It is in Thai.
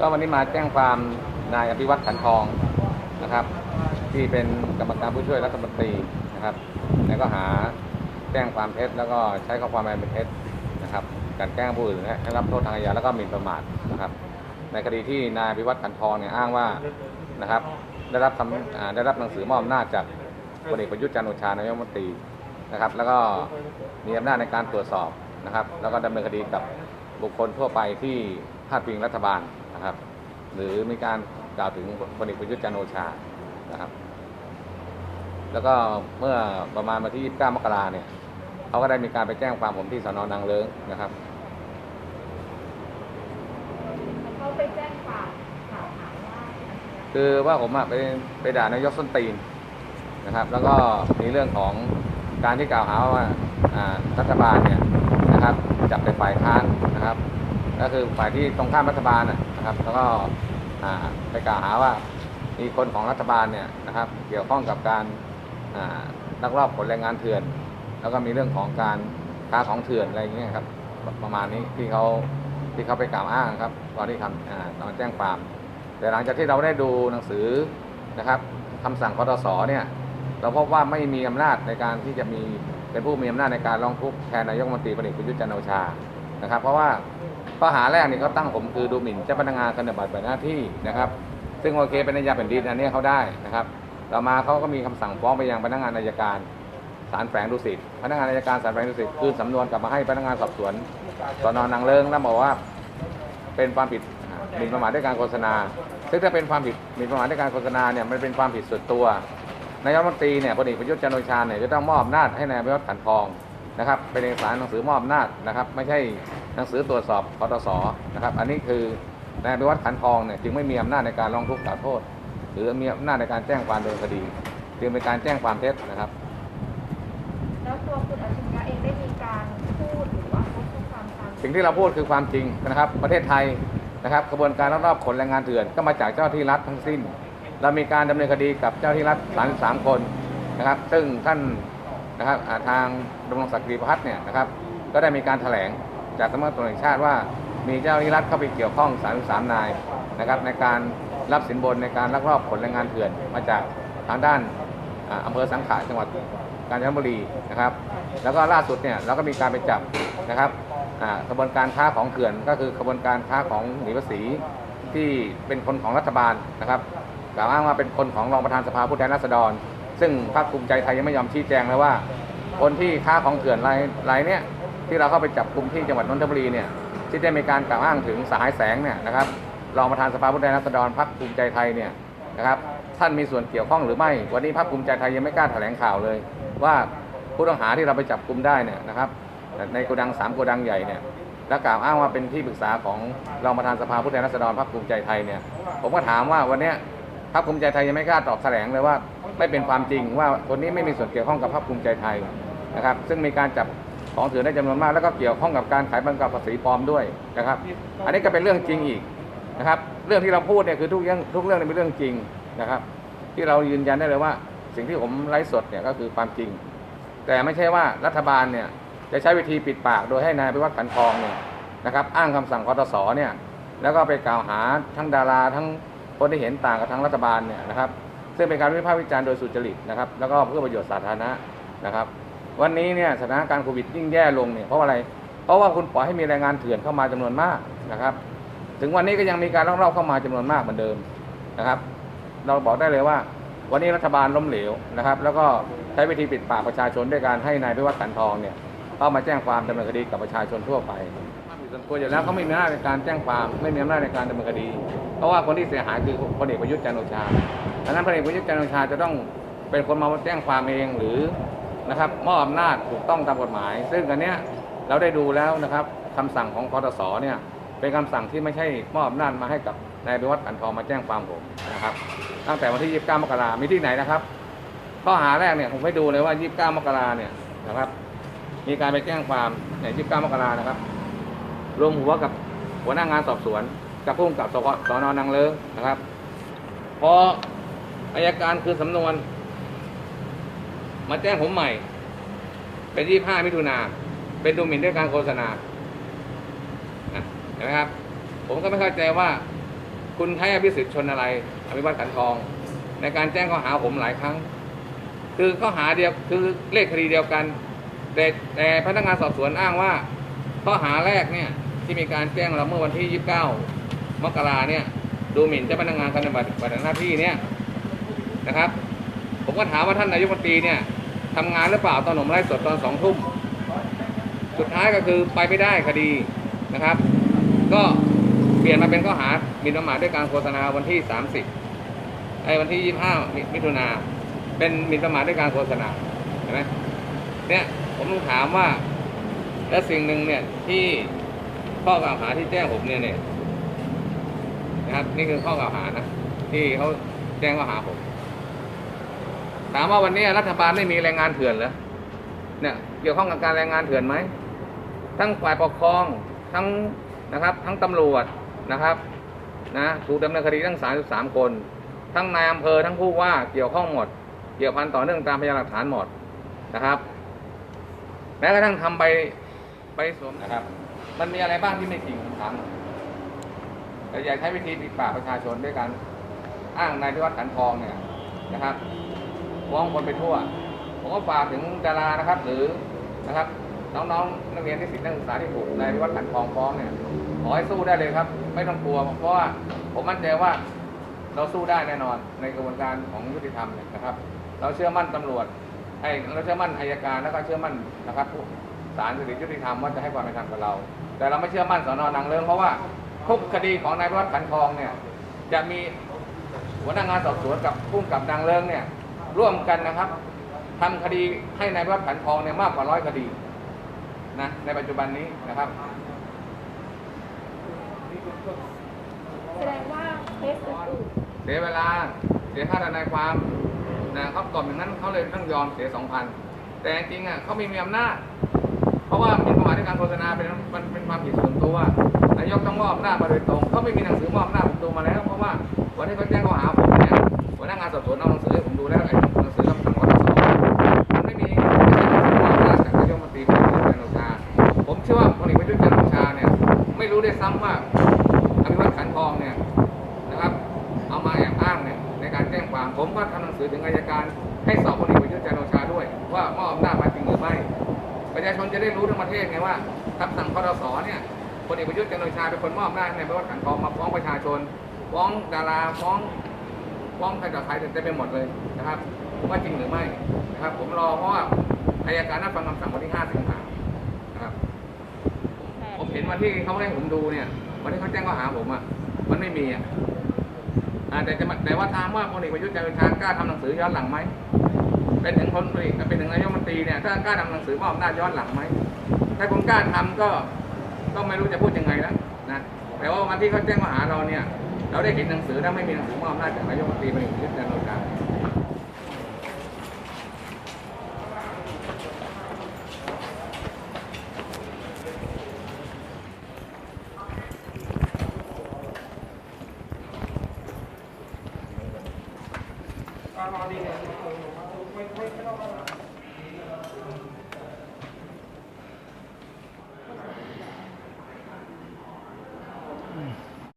ก็วันนี้มาแจ้งความนายอภิวัตขันทองนะครับ ที่เป็นกรรมการผู้ช่วยรัฐมนตรีนะครับในข้อหาแจ้งความเท็จแล้วก็ใช้ข้อความอันเป็นเท็จนะครับกลันแกล้งผู้อื่นให้รับโทษทางอาญาแล้วก็หมิ่นประมาทนะครับ ในคดีที่นายอภิวัตขันทองเนี่ยอ้างว่านะครับ ได้รับคำได้รับหนังสือมอบอำนาจจากพลเอกประยุทธ์จันทร์โอชานายกรัฐมนตรีนะครับ แล้วก็มีอำนาจในการตรวจสอบนะครับ แล้วก็ดำเนินคดีกับบุคคลทั่วไปที่พาดพิงรัฐบาล นะครับ หรือมีการกล่าวถึงพลเอกประยุทธ์จันโอชานะครับ แล้วก็เมื่อประมาณวันที่ 29 มกราเนี่ยเขาก็ได้มีการไปแจ้งความผมที่สนนางเลิ้งนะครับเขาไปแจ้งความกล่าวหาว่าคือว่าผมอะไปไปด่านายกส้นตีนนะครับ แล้วก็มีเรื่องของการที่กล่าวหาว่ารัฐบาลเนี่ยนะครับจับเป็นฝ่ายค้านนะครับ ก็คือฝ่ายที่ตรงข้ามรัฐบาลนะ นะครับ แล้วก็ไปกล่าวหาว่ามีคนของรัฐบาลเนี่ยนะครับ เกี่ยวข้องกับการลักลอบขนแรงงานเถื่อน แล้วก็มีเรื่องของการค้าของเถื่อนอะไรอย่างเงี้ยครับประมาณนี้ที่เขาที่เขาไปกล่าวอ้างครับตอนที่ทำอ่าตอนแจ้งความ แต่หลังจากที่เราได้ดูหนังสือนะครับคำสั่งคอตสเนี่ยเราพบว่าไม่มีอำนาจในการที่จะมีเป็นผู้มีอำนาจในการร้องทุกข์แทนนายกรัฐมนตรีพลเอกประยุทธ์จันทร์โอชานะครับ เพราะว่า ข้อหาแรกนี่เขาตั้งผมคือดูหมิ่นเจ้าพนักงานขณะปฏิบัติหน้าที่นะครับ ซึ่งโอเคเป็นนายาแผ่นดินอันนี้เขาได้นะครับ ต่อมาเขาก็มีคำสั่งฟ้องไปยังพนักงานอายการศาลแฝงดุสิตพนักงานอายการศาลแฝงดุสิตคืนสำนวนกลับมาให้พนักงานสอบสวนสนนางเลิงแล้วบอกว่าเป็นความผิดหมิ่นประมาทด้วยการโฆษณา ซึ่งถ้าเป็นความผิดหมิ่นประมาทด้วยการโฆษณาเนี่ยมันเป็นความผิดส่วนตัวนายกรัฐมนตรีเนี่ยพลเอกประยุทธ์จันโอชาเนี่ยจะต้องมอบอำนาจให้นายอภิวัตขันทอง นะครับเป็นเอกสารหนังสือมอบอำนาจนะครับ ไม่ใช่หนังสือตรวจสอบปตสนะครับ อันนี้คือนายอภิวัตขันทองเนี่ยจึงไม่มีอำนาจในการร้องทุกข์กล่าวโทษ หรือมีอำนาจในการแจ้งความดำเนินคดี จึงเป็นการแจ้งความเท็จนะครับแล้วตัวคุณอัจฉริยะเองได้มีการพูดหรือว่าพูดข้อความตามสิ่งที่เราพูดคือความจริงนะครับ ประเทศไทยนะครับกระบวนการลักลอบขนแรงงานเถื่อนก็มาจากเจ้าหน้าที่รัฐทั้งสิ้น เรามีการดำเนินคดีกับเจ้าหน้าที่รัฐ 33 คนนะครับ ซึ่งท่าน นะครับทางดำรงศักดิ์กิติประพัฒน์เนี่ยนะครับก็ได้มีการแถลงจากสำนักงานตำรวจแห่งชาติว่า มีเจ้าหน้าที่รัฐเข้าไปเกี่ยวข้อง 33 นายนะครับในการรับสินบนในการลักลอบขนแรงงานเถื่อนมาจากทางด้านอำเภอสังขะจังหวัดกาญจนบุรีนะครับ แล้วก็ล่าสุดเนี่ยเราก็มีการไปจับนะครับกระบวนการค้าของเถื่อนก็คือกระบวนการค้าของหนีภาษีที่เป็นคนของรัฐบาลนะครับกล่าวอ้างว่าเป็นคนของรองประธานสภาผู้แทนราษฎร ซึ่งพรรคภูมิใจไทยยังไม่ยอมชี้แจงเลยว่า คนที่ค้าของเถื่อนรายรายเนี้ยที่เราเข้าไปจับกลุ่มที่จังหวัดนนทบุรีเนี่ยที่ได้มีการกล่าวอ้างถึงสหายแสงเนี่ยนะครับรองประธานสภาผู้แทนราษฎรพรรคภูมิใจไทยเนี่ยนะครับท่านมีส่วนเกี่ยวข้องหรือไม่ วันนี้พรรคภูมิใจไทยยังไม่กล้าแถลงข่าวเลย ว่าผู้ต้องหาที่เราไปจับกลุ่มได้เนี่ยนะครับในโกดังสามโกดังใหญ่เนี่ยและกล่าวอ้างว่าเป็นที่ปรึกษาของรองประธานสภาผู้แทนราษฎรพรรคภูมิใจไทยเนี่ยผมก็ถามว่าวันนี้ พรรคภูมิใจไทยยังไม่กล้าตอบแถลงเลยว่าไม่เป็นความจริงว่าคนนี้ไม่มีส่วนเกี่ยวข้องกับพรรคภูมิใจไทยนะครับ ซึ่งมีการจับของเถื่อนได้จำนวนมาก แล้วก็เกี่ยวข้องกับการขายบังกับภาษีปลอมด้วยนะครับ อันนี้ก็เป็นเรื่องจริงอีกนะครับ เรื่องที่เราพูดเนี่ยคือทุกเรื่องทุกเรื่องเนี่เป็นเรื่องจริงนะครับ ที่เรายืนยันได้เลยว่า สิ่งที่ผมไลฟ์สดเนี่ยก็คือความจริง แต่ไม่ใช่ว่ารัฐบาลเนี่ยจะใช้วิธีปิดปากโดยให้นายพิวัตรขันทองเนี่ยนะครับ อ้างคำสั่งคอตสเนี่ยแล้วก็ไปกล่าวหาทั้งดาราทั้ง คนที่เห็นต่างกับทั้งรัฐบาลเนี่ยนะครับ ซึ่งเป็นการวิพากษ์วิจารณ์โดยสุจริตนะครับ แล้วก็เพื่อประโยชน์สาธารณะนะครับ วันนี้เนี่ยสถานการณ์โควิดยิ่งแย่ลงเนี่ยเพราะอะไร เพราะว่าคุณปล่อยให้มีแรงงานเถื่อนเข้ามาจำนวนมากนะครับ ถึงวันนี้ก็ยังมีการลักลอบเข้ามาจำนวนมากเหมือนเดิมนะครับ เราบอกได้เลยว่า วันนี้รัฐบาลล้มเหลวนะครับ แล้วก็ใช้วิธีปิดปากประชาชนด้วยการให้นายพิวัตรขันทองเนี่ยเข้ามาแจ้งความดำเนินคดีกับประชาชนทั่วไป ส่วนตัวอยู่แล้วเขาไม่มีอำนาจในการแจ้งความไม่มีอำนาจในการดำเนินคดี เพราะว่าคนที่เสียหายคือพลเอกประยุทธ์จันทร์โอชาดังนั้นพลเอกประยุทธ์จันทร์โอชาจะต้องเป็นคนมาแจ้งความเองหรือนะครับมอบอำนาจถูกต้องตามกฎหมาย ซึ่งอันเนี้ยเราได้ดูแล้วนะครับคำสั่งของคอตสเนี่ยเป็นคำสั่งที่ไม่ใช่มอบอำนาจมาให้กับนายพิวัตรขันทองมาแจ้งความผมนะครับ ตั้งแต่วันที่ 29 มกรามีที่ไหนนะครับ ข้อหาแรกเนี่ยผมให้ดูเลยว่า 29 มกราเนี่ยนะครับ มีการไปแจ้งความใน 29 มกรานะครับ รวมหัวกับหัวหน้างานสอบสวนกับผู้กำกับสพสนนางเลิงนะครับ พออายการคือสำนวน มาแจ้งผมใหม่ เป็น25มิถุนาเป็นดูหมิ่นด้วยการโฆษณาเห็นไหมครับ ผมก็ไม่เข้าใจว่า คุณใช้อภิสิทธิ์ชนอะไรอภิวัตขันทอง ในการแจ้งข้อหาผมหลายครั้ง คือข้อหาเดียวคือเลขคดีเดียวกัน แต่แต่พนักงานสอบสวนอ้างว่า ข้อหาแรกเนี่ย ที่มีการแจ้งเราเมื่อวันที่ 29 มกราเนี่ย ดูหมิ่นเจ้าพนักงานการปฏิบัติหน้าที่เนี่ยนะครับ ผมก็ถามว่าท่านนายกรัฐมนตรีเนี่ยทำงานหรือเปล่าตอนหนุ่มไล่สดตอนสองทุ่ม สุดท้ายก็คือไปไม่ได้คดีนะครับ ก็เปลี่ยนมาเป็นข้อหาหมิ่นประมาทด้วยการโฆษณาวันที่ 30ไอ้วันที่ 25 มิมิถุนาเป็นหมิ่นประมาทด้วยการโฆษณาเห็นไหมเนี่ยผมต้องถามว่าและสิ่งหนึ่งเนี่ยที่ ข้อกล่าวหาที่แจ้งผมเนี่ยเนี่ยนะครับ นี่คือข้อกล่าวหานะที่เขาแจ้งข้อหาผม ถามว่าวันนี้รัฐบาลไม่มีแรงงานเถื่อนเหรอเนี่ยเกี่ยวข้องกับการแรงงานเถื่อนไหมทั้งฝ่ายปกครองทั้งนะครับ ทั้งตำรวจนะครับนะถูกดำเนินคดีทั้ง 33 คน ทั้งนายอำเภอทั้งผู้ว่าเกี่ยวข้องหมด เกี่ยวพันต่อเนื่องตามพยานหลักฐานหมดนะครับแม้กระทั่งทำใบใบสวมนะครับ มันมีอะไรบ้างที่ไม่จริงผมถามแต่อย่าใช้วิธีปิดปากประชาชนด้วยการอ้างนายพิวัตรขันทองเนี่ยนะครับฟ้องคนไปทั่ว ผมก็ฝากถึงดารานะครับ หรือนะครับ น้องๆนักเรียนนิสิตนักศึกษาที่ถูกนายพิวัตรขันทองฟ้องเนี่ยขอให้สู้ได้เลยครับ ไม่ต้องกลัวเพราะว่าผมมั่นใจว่าเราสู้ได้แน่นอนในกระบวนการของยุติธรรมนะครับ เราเชื่อมั่นตำรวจไอ้เราเชื่อมั่นอายการแล้วก็เชื่อมั่นนะครับผู้ศาลยุติธรรมว่าจะให้ความเป็นธรรมกับเรา แต่เราไม่เชื่อมั่นสอนอนางเลิงเพราะว่าทุกคดีของนายพิวัตรขันทองเนี่ยจะมีหัวหน้างานสอบสวนกับผู้กำกับนางเลิงเนี่ยร่วมกันนะครับทำคดีให้นายพิวัตรขันทองเนี่ยมากกว่าร้อยคดีนะในปัจจุบันนี้นะครับแสดงว่าเคสอื่นเสียเวลาเสียค่าทนายความนะเขาตอบอย่างนั้นเขาเลยต้องยอมเสียสองพันแต่จริงๆอะเขาไม่มีอำนาจ เพราะว่าเป็นประมาทในการโฆษณาเป็นมันเป็นความผิดส่วนตัว นายกต้องมอบหน้ามาโดยตรงเขาไม่มีหนังสือมอบหน้าผมตรงมาแล้ว เพราะว่าวันที่เขาแจ้งข้อหาผมเนี่ยหัวหน้างานสอบสวนเอาหนังสือ ประชาชนจะได้รู้ทั้งประเทศไงว่าคำสั่งคอรสเนี่ยพลเอกประยุทธ์จันทร์โอชาเป็นคนมอบอำนาในพระวัฒขันทองมาฟ้องประชาชน ฟ้องดาราฟ้องฟ้องใครต่อใครเต็มไปหมดเลยนะครับว่าจริงหรือไม่นะครับ ผมรอเพราะว่าอายการนัดฟังคำสั่งวันที่ 5 สิงหานะครับ ผมเห็นวันที่เขาให้ผมดูเนี่ย วันที่เขาแจ้งข้อหาผมอะมันไม่มีอะอ่าแต่จะแต่ว่าถามว่าพลเอกประยุทธ์จันทร์โอชากล้าทำหนังสือย้อนหลังไหม เป็นถึงพลเอกเป็นถึงนายกมนตรีเนี่ยถ้ากล้าทำหนังสือมอบอำนาจย้อนหลังไหมถ้าผมกล้าทำก็ก็ไม่รู้จะพูดยังไงแล้วนะแต่ว่าวันที่เขาแจ้งข้อหาเราเนี่ย เราได้เห็นหนังสือแล้วไม่มีหนังสือมอบอำนาจากนายกมนตรีพลเอกประยุทธ์จันทร์โอชารดีเ Thank you.